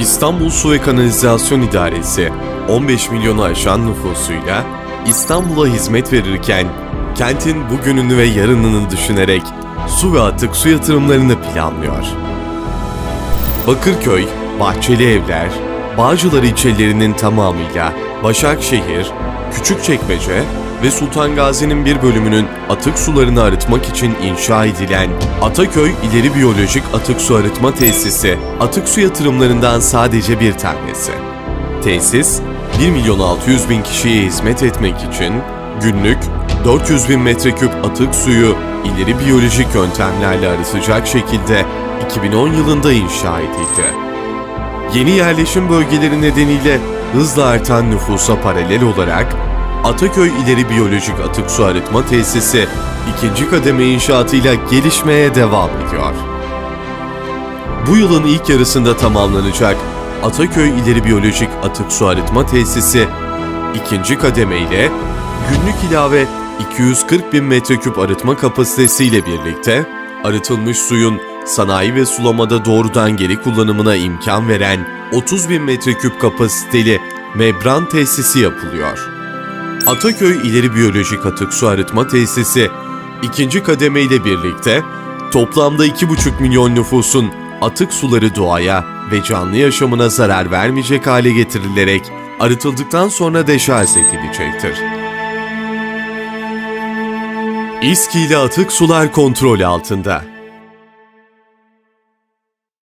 İstanbul Su ve Kanalizasyon İdaresi 15 milyonu aşan nüfusuyla İstanbul'a hizmet verirken kentin bugününü ve yarınını düşünerek su ve atık su yatırımlarını planlıyor. Bakırköy, Bahçeli Evler, Bağcılar ilçelerinin tamamıyla Başakşehir, Küçükçekmece ve Sultan Gazi'nin bir bölümünün atık sularını arıtmak için inşa edilen Ataköy İleri Biyolojik Atık Su Arıtma Tesisi, atık su yatırımlarından sadece bir tanesi. Tesis, 1 milyon 600 bin kişiye hizmet etmek için günlük 400 bin metreküp atık suyu ileri biyolojik yöntemlerle arıtacak şekilde 2010 yılında inşa edildi. Yeni yerleşim bölgeleri nedeniyle hızla artan nüfusa paralel olarak Ataköy İleri Biyolojik Atık Su Arıtma Tesisi ikinci kademe inşaatıyla gelişmeye devam ediyor. Bu yılın ilk yarısında tamamlanacak Ataköy İleri Biyolojik Atık Su Arıtma Tesisi ikinci kademe ile günlük ilave 240 bin metreküp arıtma kapasitesiyle birlikte arıtılmış suyun sanayi ve sulamada doğrudan geri kullanımına imkan veren 30 bin metreküp kapasiteli membran tesisi yapılıyor. Ataköy İleri Biyolojik Atık Su Arıtma Tesisi ikinci kademe ile birlikte toplamda 2,5 milyon nüfusun atık suları doğaya ve canlı yaşamına zarar vermeyecek hale getirilerek arıtıldıktan sonra deşarj edilecektir. İSKİ ile atık sular kontrol altında.